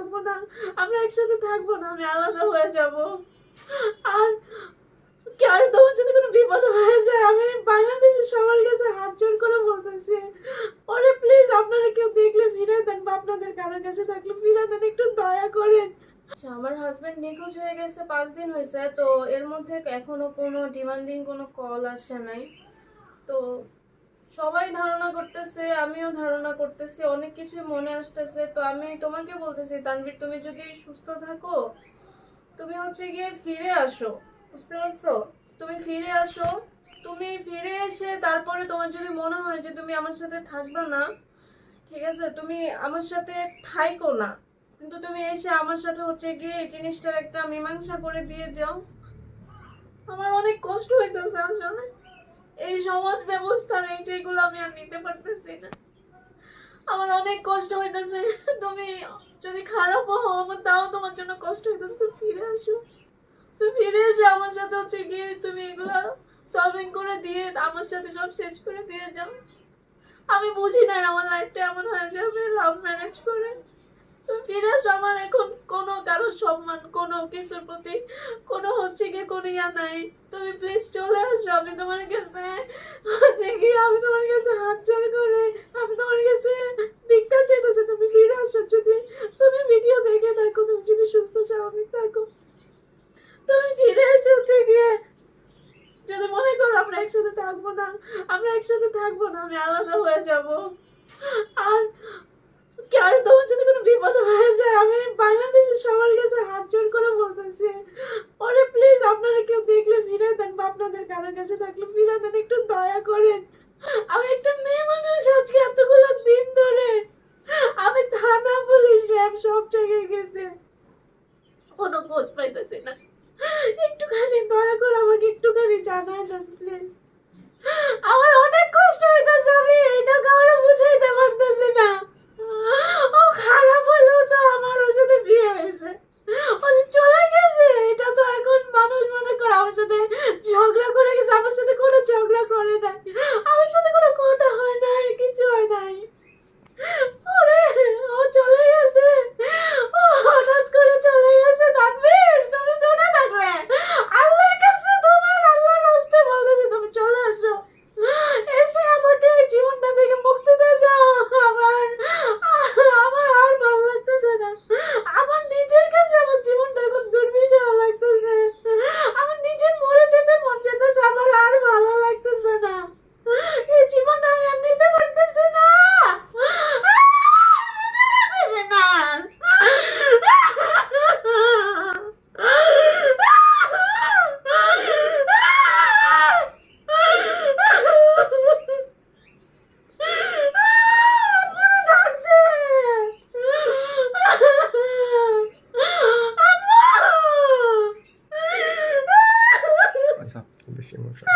থাকব না, আমরা একসাথে থাকব না, আমি আলাদা হয়ে যাব। আর আর তোমার যদি কোনো বিপদ হয়ে যায়, আমি বাংলাদেশের সবার কাছে হাত জোর করে বলতেছি, ওরে প্লিজ আপনারা কেউ দেখলে ফিরে দেন বা আপনাদের কারোর কাছে থাকলে ফিরে দেন, একটু দয়া করেন। আচ্ছা, আমার হাজবেন্ড নিখোঁজ হয়ে গেছে পাঁচ দিন হয়েছে, তো এর মধ্যে এখনও কোনো ডিমান্ডিং কোনো কল আসে নাই। তো সবাই ধারণা করতেছে, আমিও ধারণা করতেছি, অনেক কিছু মনে আসতেছে। তো আমি তোমাকে বলতেছি, তানভীর, তুমি যদি সুস্থ থাকো, তুমি হচ্ছে গিয়ে ফিরে আসো। বুঝতে পারছ? তুমি ফিরে আসো, তুমি ফিরে এসে তারপরে তোমার যদি মনে হয় যে তুমি আমার সাথে থাকবে না, ঠিক আছে, তুমি আমার সাথে থাইকো না, কিন্তু তুমি এসে আমার সাথে হচ্ছে গিয়ে এই জিনিসটার একটা মীমাংসা করে দিয়ে যাও। আমার অনেক কষ্ট হইতেছে এই সমাজ ব্যবস্থার এই যেগুলো আমি আর নিতে পারতেছি না। আমার অনেক কষ্ট হইতেছে। তুমি যদি খারাপ হও, আমার তাও তোমার জন্য কষ্ট হইতেছে। তুমি ফিরে আসো। তুমি ফিরে এসে আমার সাথে হচ্ছে গিয়ে তুমি এগুলা সলভিং করে দিয়ে, আমার সাথে সব শেষ করে দিয়ে যাও। আমি বুঝি নাই আমার লাইফটা এমন হয়ে যাবে লাভ ম্যারেজ করে। তুমি ফিরে আসো আমার এখন কোনো কারও সম্মান, কোনো কিছুর প্রতি কোনো হচ্ছে গিয়ে কোনো ইয়া নাই। তুমি প্লিজ চলে আসো, আমি তোমার কাছে হচ্ছে গিয়ে আমি তোমার কাছে হাত জোর করে, আমি তোমার কাছে ভিক্ষা চাইতেছি, তুমি ফিরে আসো। যদি তুমি ভিডিও দেখে থাকো, তুমি যদি সুস্থ, স্বাভাবিক থাকো, তুমি ফিরে এসে হচ্ছে গিয়ে। যদি মনে করো আমরা একসাথে থাকব না, আমরা একসাথে থাকব না, আমি আলাদা হয়ে যাব। আর কি আর তোমার যদি কোনো বিপদ হয়ে যায়? আমি বাংলাদেশের সবার কাছে হাত জোর করে বলতেছি। ওরে প্লিজ আপনারা কেউ দেখলে ফিরে দেন বা আপনাদের কারোর কাছে থাকলে ফিরে দেন, একটু দয়া করেন। আমি একটা মেয়ে মানুষ আজকে এতগুলো দিন ধরে। আমি থানা পুলিশ র্যাব সব জায়গায় গেছে। কোনো খোঁজ পাইতেছি না। একটুখানি দয়া করে then 行了，是吧？